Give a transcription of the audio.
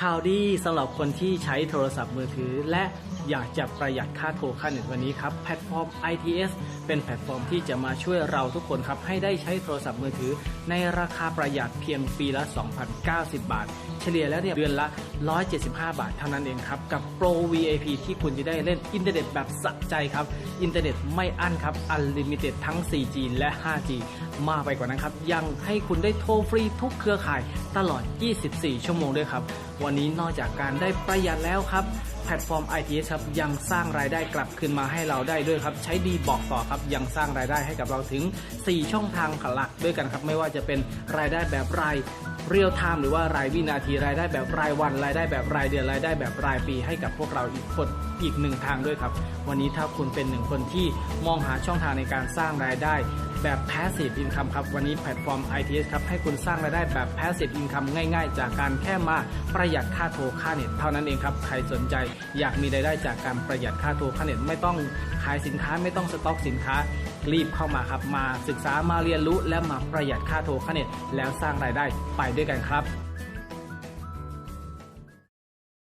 ข่าวดีสำหรับคนที่ใช้โทรศัพท์มือถือ และอยากจะประหยัดค่าโทรค่าเน็ตวันนี้ครับแพลตฟอร์ม ITS เป็นแพลตฟอร์มที่จะมาช่วยเราทุกคนครับ ให้ได้ใช้โทรศัพท์มือถือ ในราคาประหยัดเพียงปีละ 2,090 บาท เฉลี่ยแล้วเนี่ยเดือนละ 175 บาทเท่านั้นเองครับ กับโปร VIP ที่คุณจะได้เล่นอินเทอร์เน็ตแบบสะใจครับ อินเทอร์เน็ตไม่อั้นครับอันลิมิเต็ดทั้ง 4G และ 5G มากไปกว่านั้นครับยังให้คุณได้โทรฟรีทุกเครือข่ายตลอด 24 ชั่วโมงด้วยครับ วันนี้นอกจากการได้ประหยัดแล้วครับ แพลตฟอร์ม ITS ครับยังสร้างรายได้กลับคืนมาให้เราได้ด้วยครับ ใช้ดีบอกต่อครับยังสร้างรายได้ให้กับเราถึง 4 ช่องทางหลักด้วยกันครับ ไม่ว่าจะเป็นรายได้แบบรายเรียลไทม์หรือว่ารายวินาทีรายได้แบบรายวัน รายได้แบบรายเดือนรายได้แบบรายปีให้กับพวกเราอีกคนอีกหนึ่งทางด้วยครับ วันนี้ถ้าคุณเป็นหนึ่งคนที่มองหาช่องทางในการสร้างรายได้ แบบ passive income ครับ วันนี้แพลตฟอร์ม ITS ครับ ให้คุณสร้างรายได้แบบ passive income ง่ายๆ จากการแค่มาประหยัดค่าโทรค่าเน็ตเท่านั้นเองครับ ใครสนใจอยากมีรายได้จากการประหยัดค่าโทรค่าเน็ตไม่ต้องขายสินค้าไม่ต้องสต็อกสินค้ารีบเข้ามาครับ มาศึกษามาเรียนรู้และมาประหยัดค่าโทรค่าเน็ตแล้วสร้างรายได้ไปด้วยกันครับ